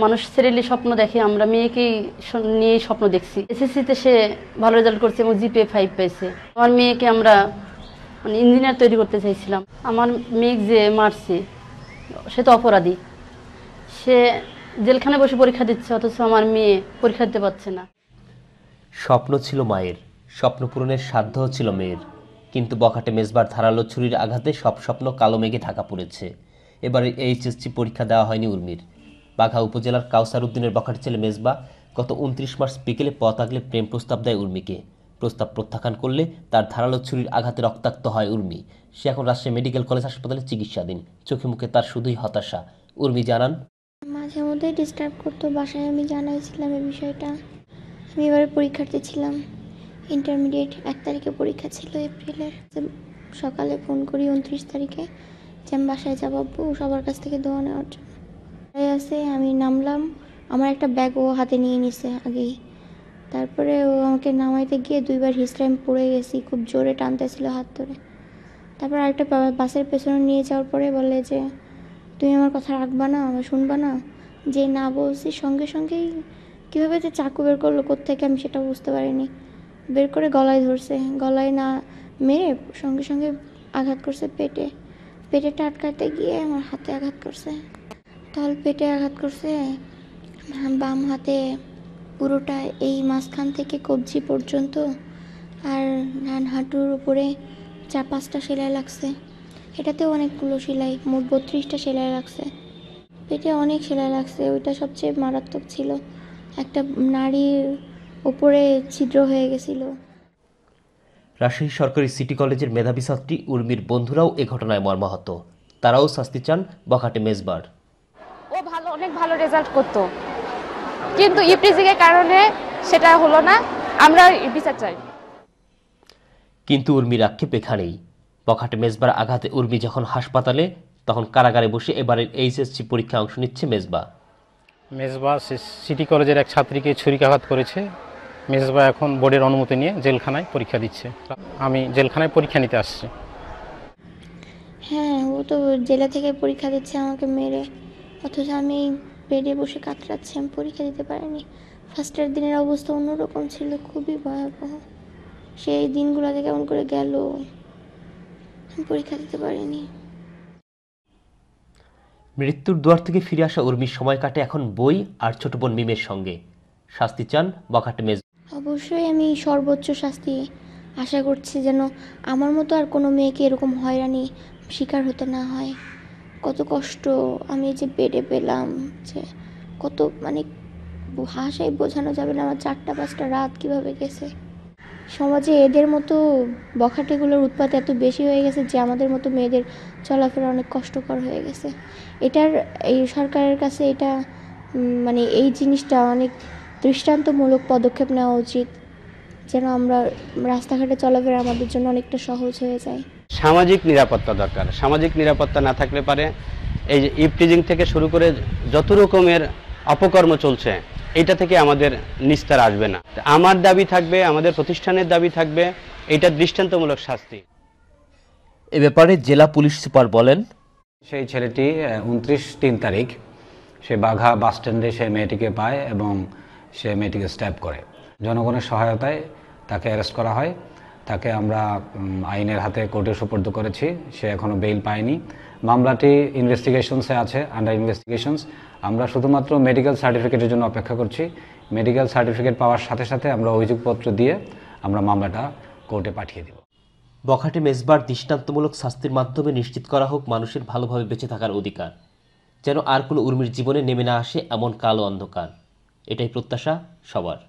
মানুষ সিরিয়ালি স্বপ্ন দেখে, আমরা মেয়েকেই নিয়েই স্বপ্ন দেখছি। এসএসসিতে সে ভালো রেজাল্ট করছে এবং জিপিএ ফাইভ পেয়েছে আমার মেয়েকে আমরা মানে ইঞ্জিনিয়ার তৈরি করতে চাইছিলাম। আমার মেয়ে যে মারছে, সে তো অপরাধী। সে জেলখানে বসে পরীক্ষা দিচ্ছে, অথচ আমার মেয়ে পরীক্ষা দিতে পারছে না। স্বপ্ন ছিল মায়ের, স্বপ্ন পূরণের সাধ্য ছিল মেয়ের। কিন্তু বখাটে মেজবার ধারালো ছুরির আঘাতে সব স্বপ্ন কালো মেঘে ঢাকা পড়েছে। এবারে এইচএসসি পরীক্ষা দেওয়া হয়নি উর্মির। বাঘা উপজেলার কাউসার উদ্দিনের বখাটে ছেলে মেজবা গত উনত্রিশ মার্চ বিকেলে পথ আগলে প্রেম প্রস্তাব দেয় উর্মিকে। প্রস্তাব প্রত্যাখ্যান করলে তার ধারালো ছুরির আঘাতে রক্তাক্ত হয় উর্মি। সে এখন রাজশাহী মেডিকেল কলেজ হাসপাতালে চিকিৎসাধীন। চোখে মুখে তার শুধুই হতাশা। উর্মি জানান, মাঝে মধ্যে ডিস্টার্ব করতো বাসায় আমি জানাইছিলাম এই বিষয়টা। আমি এবারে পরীক্ষার্থী ছিলাম। ইন্টারমিডিয়েট এক তারিখে পরীক্ষা ছিল এপ্রিলের। সকালে ফোন করি উনত্রিশ তারিখে যে আমি বাসায় যাব সবার কাছ থেকে দোয়া নেওয়ার জন্য। আছে? আমি নামলাম। আমার একটা ব্যাগ ও হাতে নিয়ে নিছে আগেই। তারপরে ও আমাকে নামাইতে গিয়ে দুইবার হিস্ট্রি আমি পড়ে গেছি, খুব জোরে টানতেছিল হাত ধরে। তারপর আরেকটা বাসের পেছনে নিয়ে যাওয়ার পরে বলে যে, তুমি আমার কথা রাখবা না, আমার শুনবা না? যে না বলছি, সঙ্গে সঙ্গেই কীভাবে যে চাকু বের করল, কোত্থেকে আমি সেটা বুঝতে পারিনি। বের করে গলায় ধরছে। গলায় না মেরে সঙ্গে সঙ্গে আঘাত করছে পেটে। পেটেটা আটকাতে গিয়ে আমার হাতে আঘাত করছে। তল পেটে আঘাত করছে। বাম হাতে পুরোটা এই মাঝখান থেকে কবজি পর্যন্ত আর ডান হাঁটুর উপরে চার পাঁচটা সেলাই লাগছে। এটাতেও অনেকগুলো সেলাই, মোট বত্রিশটা সেলাই লাগছে। পেটে অনেক সেলাই লাগছে, ওইটা সবচেয়ে মারাত্মক ছিল। একটা নারীর উপরে ছিদ্র হয়ে গেছিল। রাজশাহী সরকারি সিটি কলেজের মেধাবী ছাত্রী উর্মির বন্ধুরাও এ ঘটনায় মর্মাহত। তারাও শাস্তি চান বখাটে মেজবার। অনেক ভালো রেজাল্ট করতো। কিন্তু ইপ্রিজিং এর কারণে সেটা হলো না আমরা বিচার চাই। কিন্তু উর্মির আক্ষেপ এখানেই। বখাটে মেজবার আঘাতে উর্মি যখন হাসপাতালে তখন কারাগারে বসে এবারের এইচএসসি পরীক্ষা অংশ নিচ্ছে মেজবা। মেজবা সিটি কলেজের এক ছাত্রীকে ছুরিকাঘাত করেছে। মেজবা এখন বোর্ডের অনুমতি নিয়ে জেলখানায় পরীক্ষা দিচ্ছে। আমি জেলখানায় পরীক্ষা নিতে আসছি। হ্যাঁ ও তো জেলা থেকে পরীক্ষা দিচ্ছে আমাকে মেরে। অথচ আমি বেডে বসে কাতরাচ্ছি আমি পরীক্ষা দিতে পারিনি। ফার্স্টের দিনের অবস্থা অন্যরকম ছিল খুবই ভয়াবহ। সেই দিনগুলোতে কেমন করে গেল আমি পরীক্ষা দিতে পারিনি। মৃত্যুর দুয়ার থেকে ফিরে আসা উর্মির সময় কাটে এখন বই আর ছোট বোন মিমের সঙ্গে। শাস্তি চান বখাটে মেজ অবশ্যই আমি সর্বোচ্চ শাস্তি। আশা করছি যেন আমার মতো আর কোনো মেয়েকে এরকম হয়রানি শিকার হতে না হয়। কত কষ্ট আমি যে বেডে পেলাম যে কত মানে ভাষায় বোঝানো যাবে না আমার চারটা পাঁচটা রাত কীভাবে গেছে। সমাজে এদের মতো বখাটেগুলোর উৎপাত এত বেশি হয়ে গেছে যে আমাদের মতো মেয়েদের চলাফেরা অনেক কষ্টকর হয়ে গেছে। এটার, এই সরকারের কাছে এটা মানে এই জিনিসটা অনেক দৃষ্টান্তমূলক পদক্ষেপ নেওয়া উচিত। যেন আমরা রাস্তাঘাটে চলাফেরা আমাদের জন্য অনেকটা সহজ হয়ে যায়। সামাজিক নিরাপত্তা দরকার। সামাজিক নিরাপত্তা না থাকলে পারে এই যে ইপটিজিং থেকে শুরু করে যত রকমের অপকর্ম চলছে এটা থেকে আমাদের নিস্তার আসবে না। আমার দাবি থাকবে আমাদের প্রতিষ্ঠানের দাবি থাকবে এটা দৃষ্টান্তমূলক শাস্তি। এ ব্যাপারে জেলা পুলিশ সুপার বলেন সেই ছেলেটি উনত্রিশ তিন তারিখ সে বাঘা বাস স্ট্যান্ডে সে মেয়েটিকে পায় এবং সে মেয়েটিকে স্ট্যাপ করে। জনগণের সহায়তায় তাকে অ্যারেস্ট করা হয়। তাকে আমরা আইনের হাতে কোর্টে সুপর্দ করেছি। সে এখনও বেইল পায়নি। মামলাটি ইনভেস্টিগেশনসে আছে আন্ডার ইনভেস্টিগেশনস আমরা শুধুমাত্র মেডিকেল সার্টিফিকেটের জন্য অপেক্ষা করছি। মেডিকেল সার্টিফিকেট পাওয়ার সাথে সাথে আমরা অভিযোগপত্র দিয়ে আমরা মামলাটা কোর্টে পাঠিয়ে দেব। বখাটে মেজবার দৃষ্টান্তমূলক শাস্তির মাধ্যমে নিশ্চিত করা হোক মানুষের ভালোভাবে বেঁচে থাকার অধিকার। যেন আর কোনো উর্মির জীবনে নেমে না আসে এমন কালো অন্ধকার। এটাই প্রত্যাশা সবার।